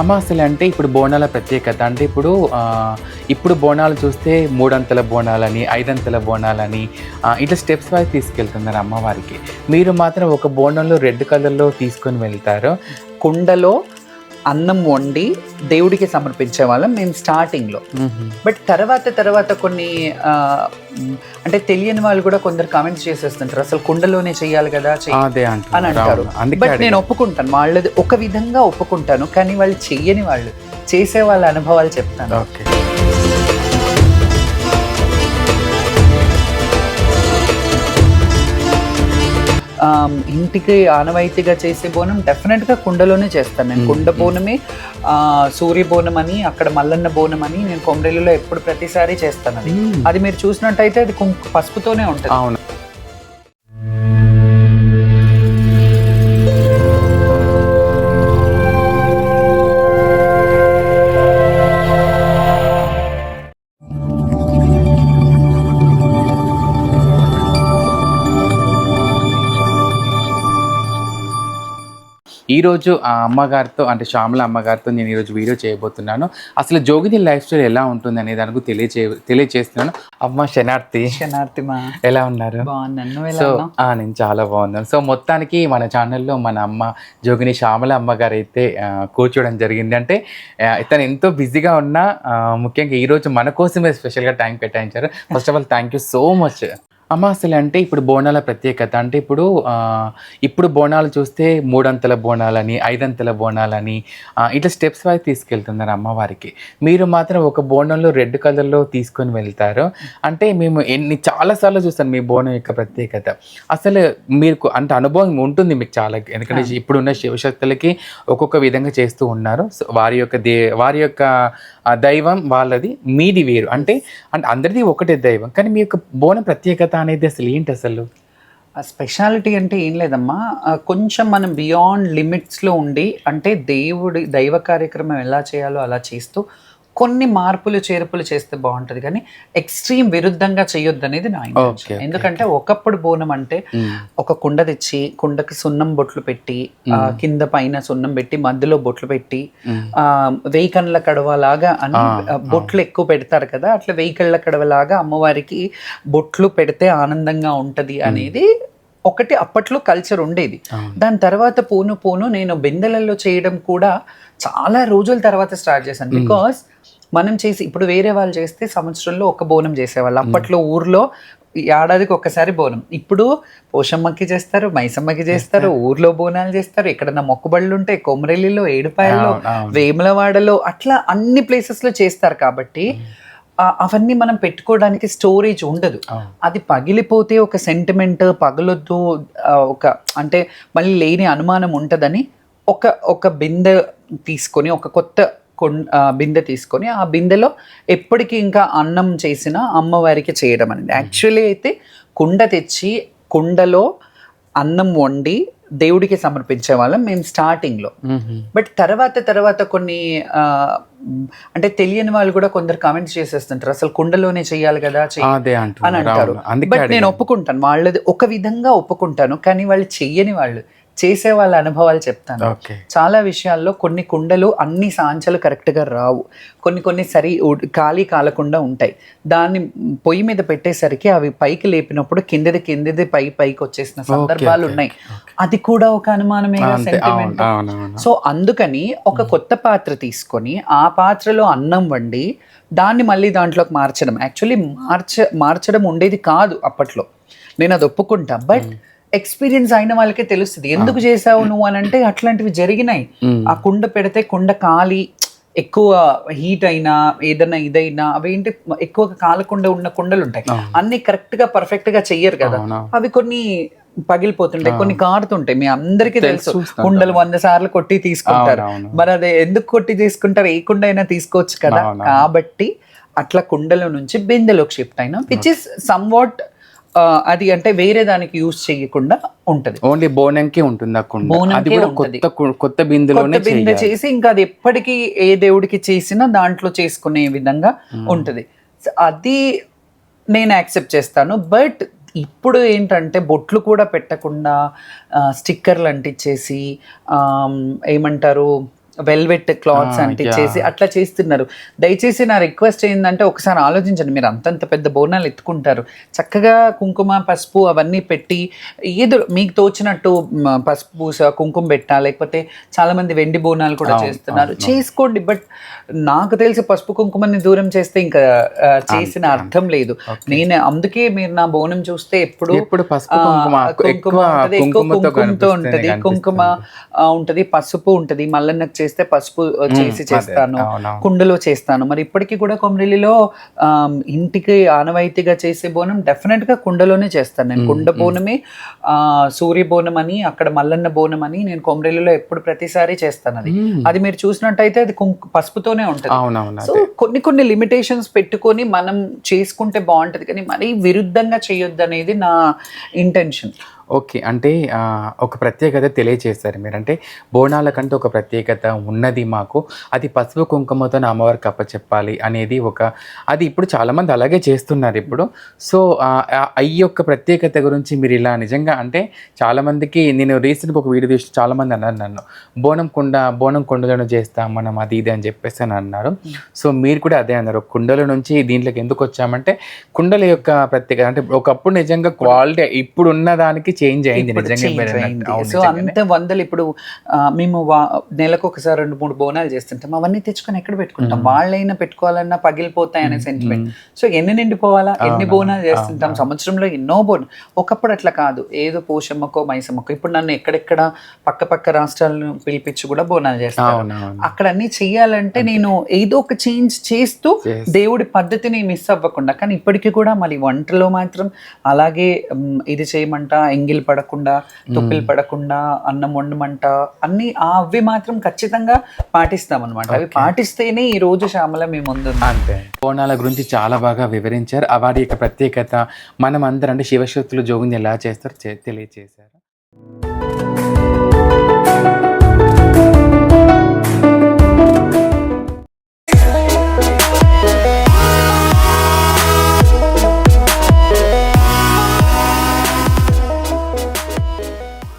అమ్మ అసలు అంటే ఇప్పుడు బోనాల ప్రత్యేకత. అంటే ఇప్పుడు ఇప్పుడు బోనాలు చూస్తే మూడంతల బోనాలని ఐదంతల బోనాలని ఇట్లా స్టెప్స్ వైజ్ తీసుకెళ్తున్నారు అమ్మవారికి. మీరు మాత్రం ఒక బోనంలో రెడ్ కలర్లో తీసుకొని వెళ్తారు. కుండలో అన్నం వండి దేవుడికి సమర్పించే వాళ్ళం మేము స్టార్టింగ్లో బట్ తర్వాత తర్వాత కొన్ని అంటే తెలియని వాళ్ళు కూడా కొందరు కామెంట్స్ చేసేస్తుంటారు. అసలు కుండలోనే చేయాలి కదా అని అంటారు. బట్ నేను. ఒప్పుకుంటాను. వాళ్ళది ఒక విధంగా ఒప్పుకుంటాను. కానీ వాళ్ళు చెయ్యని వాళ్ళు చేసే వాళ్ళ అనుభవాలు చెప్తాను. ఓకే. ఇంటికి ఆనవాయితీగా చేసే బోనం డెఫినెట్గా కుండలోనే చేస్తాను నేను. కుండ బోనమే సూర్య బోనం అని అక్కడ మల్లన్న బోనం అని నేను కొమరేలిలో ఎప్పుడు ప్రతిసారి చేస్తాను అది. అది మీరు చూసినట్టయితే అది కుంకు పసుపుతోనే ఉంటుంది. అవును. ఈరోజు ఆ అమ్మగారితో అంటే శ్యామల అమ్మగారితో నేను ఈరోజు వీడియో చేయబోతున్నాను. అసలు జోగిని లైఫ్ స్టైల్ ఎలా ఉంటుంది అనే దానికి తెలియచే తెలియచేస్తున్నాను. అమ్మ శనార్థి శనార్థి మా. ఎలా ఉన్నారు? సో నేను చాలా బాగున్నాను. సో మొత్తానికి మన ఛానల్లో మన అమ్మ జోగిని శ్యామల అమ్మగారు అయితే కూర్చోవడం జరిగింది. అంటే ఆ, తను ఎంతో బిజీగా ఉన్నా ముఖ్యంగా ఈరోజు మన కోసమే స్పెషల్గా టైం కేటాయించారు. First of all thank you so much అమ్మ అసలు అంటే ఇప్పుడు బోనాల ప్రత్యేకత. అంటే ఇప్పుడు ఇప్పుడు బోనాలు చూస్తే మూడంతల బోనాలని ఐదంతల బోనాలని ఇట్లా స్టెప్స్ వైజ్ తీసుకెళ్తున్నారు అమ్మవారికి. మీరు మాత్రం ఒక బోనంలో రెడ్ కలర్లో తీసుకొని వెళ్తారు. అంటే మేము ఎన్ని చాలాసార్లు చూస్తాను మీ బోనం యొక్క ప్రత్యేకత. అసలు మీకు అంటే అనుభవం ఉంటుంది మీకు చాలా ఎందుకంటే ఇప్పుడున్న శివశక్తులకి ఒక్కొక్క విధంగా చేస్తూ ఉన్నారు. సో వారి యొక్క దే వారి యొక్క దైవం వాళ్ళది మీది వేరు. అంటే అంటే అందరిది ఒకటే దైవం. కానీ మీ యొక్క బోనం ప్రత్యేకత అనేది అసలు ఏంటి అసలు? స్పెషాలిటీ అంటే ఏం లేదమ్మా. కొంచెం మనం బియాండ్ లిమిట్స్లో ఉండి అంటే దేవుడి దైవ కార్యక్రమం ఎలా చేయాలో అలా చేస్తూ కొన్ని మార్పులు చేర్పులు చేస్తే బాగుంటుంది. కానీ ఎక్స్ట్రీమ్ విరుద్ధంగా చేయొద్దు అనేది నా ఎందుకంటే ఒకప్పుడు బోనం అంటే ఒక కుండ తెచ్చి కుండకి సున్నం బొట్లు పెట్టి కింద పైన సున్నం పెట్టి మధ్యలో బొట్లు పెట్టి ఆ వెయ్యి కళ్ళ కడవలాగా అని బొట్లు ఎక్కువ పెడతారు కదా అట్లా వెయ్యి కళ్ళ కడవలాగా అమ్మవారికి బొట్లు పెడితే ఆనందంగా ఉంటది అనేది ఒకటి అప్పట్లో కల్చర్ ఉండేది. దాని తర్వాత పోను పోను నేను బిందెలలో చేయడం కూడా చాలా రోజుల తర్వాత స్టార్ట్ చేశాను. బికాస్ మనం చేసి ఇప్పుడు వేరే వాళ్ళు చేస్తే సంవత్సరంలో ఒక బోనం చేసేవాళ్ళు. అప్పట్లో ఊర్లో ఏడాదికి ఒక్కసారి బోనం. ఇప్పుడు పోషమ్మకి చేస్తారు మైసమ్మకి చేస్తారు ఊర్లో బోనాలు చేస్తారు. ఎక్కడన్నా మొక్కుబళ్ళు ఉంటాయి కొమరెల్లిలో ఏడుపాయల్లో. వేములవాడలో అట్లా అన్ని ప్లేసెస్లో చేస్తారు కాబట్టి అవన్నీ మనం పెట్టుకోవడానికి స్టోరేజ్ ఉండదు. అది పగిలిపోతే ఒక సెంటిమెంట్ పగలొద్దు ఒక అంటే మళ్ళీ లేని అనుమానం ఉంటుందని ఒక ఒక బిందె తీసుకొని ఒక కొత్త బిందె తీసుకొని ఆ బిందెలో ఎప్పటికీ ఇంకా అన్నం చేసిన అమ్మవారికి చేయడం అనేది యాక్చువల్లీ అయితే కుండ తెచ్చి కుండలో అన్నం వండి దేవుడికి సమర్పించే వాళ్ళం మేము స్టార్టింగ్లో బట్ తర్వాత తర్వాత కొన్ని అంటే తెలియని వాళ్ళు కూడా కొందరు కామెంట్స్ చేసేస్తుంటారు. అసలు కుండలోనే చేయాలి కదా అని అంటారు. బట్ నేను. ఒప్పుకుంటాను. వాళ్ళది ఒక విధంగా ఒప్పుకుంటాను. కానీ వాళ్ళు చెయ్యని వాళ్ళు. చేసే వాళ్ళ అనుభవాలు చెప్తాను. చాలా విషయాల్లో కొన్ని కుండలు అన్ని సాంచలు కరెక్ట్గా రావు. కొన్ని కొన్ని సరి ఖాళీ కాలకుండా ఉంటాయి. దాన్ని పొయ్యి మీద పెట్టేసరికి అవి పైకి లేపినప్పుడు కిందది కిందది పై పైకి వచ్చేసిన సందర్భాలు ఉన్నాయి. అది కూడా ఒక అనుమానమే సెంటిమెంట్ సో అందుకని ఒక కొత్త పాత్ర తీసుకొని ఆ పాత్రలో అన్నం వండి దాన్ని మళ్ళీ దాంట్లోకి మార్చడం. యాక్చువల్లీ మార్చ మార్చడం ఉండేది కాదు అప్పట్లో. నేను అది ఒప్పుకుంటా. బట్ ఎక్స్పీరియన్స్ అయిన వాళ్ళకే తెలుస్తుంది. ఎందుకు చేసావు నువ్వు అని అంటే అట్లాంటివి జరిగినాయి. ఆ కుండ పెడితే కుండ కాలి ఎక్కువ హీట్ అయినా ఏదైనా ఇదైనా అవేంటి ఎక్కువ కాలకుండా ఉన్న కుండలు ఉంటాయి అన్ని కరెక్ట్గా పర్ఫెక్ట్గా చెయ్యరు కదా. అవి కొన్ని పగిలిపోతుంటాయి కొన్ని కారుతుంటాయి. మీ అందరికీ తెలుసు కుండలు వంద సార్లు కొట్టి తీసుకుంటారు. మరి అది ఎందుకు కొట్టి తీసుకుంటారు? ఏ కుండ అయినా తీసుకోవచ్చు కదా. కాబట్టి అట్లా కుండల నుంచి బిందెలోకి షిఫ్ట్ అయినా విచ్ ఇస్ సమ్ వాట్ అది అంటే వేరే దానికి యూజ్ చేయకుండా ఉంటది. ఓన్లీ బోనంకి ఉంటుంది ఆ కుండ. బోనంకే అది కూడా. కొత్త కొత్త బిందులోనే బిందె. చేసి ఇంకా అది ఎప్పటికీ ఏ దేవుడికి చేసినా దాంట్లో చేసుకునే విధంగా ఉంటది. అది నేను యాక్సెప్ట్ చేస్తాను. బట్ ఇప్పుడు ఏంటంటే బొట్లు కూడా పెట్టకుండా స్టిక్కర్లు అంటించేసి ఏమంటారు వెల్వెట్ క్లాత్స్ Ah, అంటే yeah. చేసి అట్లా చేస్తున్నారు. దయచేసి నా రిక్వెస్ట్ ఏంటంటే ఒకసారి ఆలోచించండి. మీరు అంతంత పెద్ద బోనాలు ఎత్తుకుంటారు. చక్కగా కుంకుమ పసుపు అవన్నీ పెట్టి ఏదో మీకు తోచినట్టు పసుపు పూస కుంకుమ పెట్టా లేకపోతే చాలా మంది వెండి బోనాలు కూడా చేస్తున్నారు. చేసుకోండి బట్ నాకు తెలిసి పసుపు కుంకుమని దూరం చేస్తే ఇంకా చేసిన అర్థం లేదు. నేను అందుకే మీరు నా బోనం చూస్తే ఎప్పుడు కుంకుమ ఎక్కువ కుంకుమతో ఉంటది కుంకుమ ఉంటది పసుపు ఉంటది మల్లన్నకు చేస్తే పసుపు చేసి చేస్తాను. కుండలో చేస్తాను. మరి ఇప్పటికీ కూడా కొమరిలిలో ఇంటికి ఆనవాయితీగా చేసే బోనం డెఫినెట్గా కుండలోనే చేస్తాను నేను. కుండ బోనమే సూర్య బోనం అని అక్కడ మల్లన్న బోనం అని నేను కొమరిలిలో ఎప్పుడు ప్రతిసారి చేస్తాను అది. అది మీరు చూసినట్టయితే అది పసుపుతోనే ఉంటది. సో కొన్ని కొన్ని లిమిటేషన్స్ పెట్టుకొని మనం చేసుకుంటే బాగుంటది కానీ మరీ విరుద్ధంగా చేయొద్దు అనేది నా ఇంటెన్షన్. ఓకే. అంటే ఒక ప్రత్యేకత తెలియజేస్తారు మీరు అంటే బోనాల కంటే ఒక ప్రత్యేకత ఉన్నది మాకు. అది పసుపు కుంకుమతో అమ్మవారికి అప్పచెప్పాలి అనేది ఒక అది ఇప్పుడు చాలామంది అలాగే చేస్తున్నారు ఇప్పుడు. సో ఈ యొక్క ప్రత్యేకత గురించి మీరు ఇలా నిజంగా అంటే చాలామందికి నేను రీసెంట్గా ఒక వీడియో చూసి చాలామంది అన్నారు నన్ను. బోనం కుండ బోనం కుండలను చేస్తాం మనం అది ఇది అని చెప్పేసి అని అన్నారు. సో మీరు కూడా అదే అన్నారు. కుండల నుంచి దీంట్లోకి ఎందుకు వచ్చామంటే కుండల యొక్క ప్రత్యేకత అంటే ఒకప్పుడు నిజంగా క్వాలిటీ ఇప్పుడు దానికి చేంజ్ అయింది నిజంగా సో. అంత వందలు ఇప్పుడు మేము నెలకు ఒకసారి రెండు మూడు బోనాలు చేస్తుంటాం. అవన్నీ తెచ్చుకొని ఎక్కడ పెట్టుకుంటాం? వాళ్ళైనా పెట్టుకోవాలన్నా పగిలిపోతాయి అనే సెంటిమెంట్ సో ఎన్ని నిండిపోవాలా? ఎన్ని బోనాలు చేస్తుంటాం? సంవత్సరంలో ఎన్నో బోన్ ఒకప్పుడు అట్లా కాదు. ఏదో పోషమ్మకో మైసమ్మకో ఇప్పుడు నన్ను ఎక్కడెక్కడ పక్క పక్క రాష్ట్రాలను పిలిపించి కూడా బోనాలు చేస్తాను అక్కడ అన్ని చెయ్యాలంటే నేను ఏదో ఒక చేంజ్ చేస్తూ. దేవుడి పద్ధతిని మిస్ అవ్వకుండా కానీ ఇప్పటికీ కూడా మళ్ళీ వంటలో మాత్రం అలాగే ఇది చేయమంట ఎంగిల్ పడకుండా తొప్పిలు పడకుండా అన్నం వండమంట అన్ని అవి మాత్రం ఖచ్చితంగా పాటిస్తాం అనమాట అవి పాటిస్తేనే ఈ రోజు శ్యామల మీ ముందు అంతే. బోనాల గురించి చాలా బాగా వివరించారు. వాటి యొక్క ప్రత్యేకత మనం అందరం అంటే శివశక్తులు జోగుని ఎలా చేస్తారు తెలియజేశారు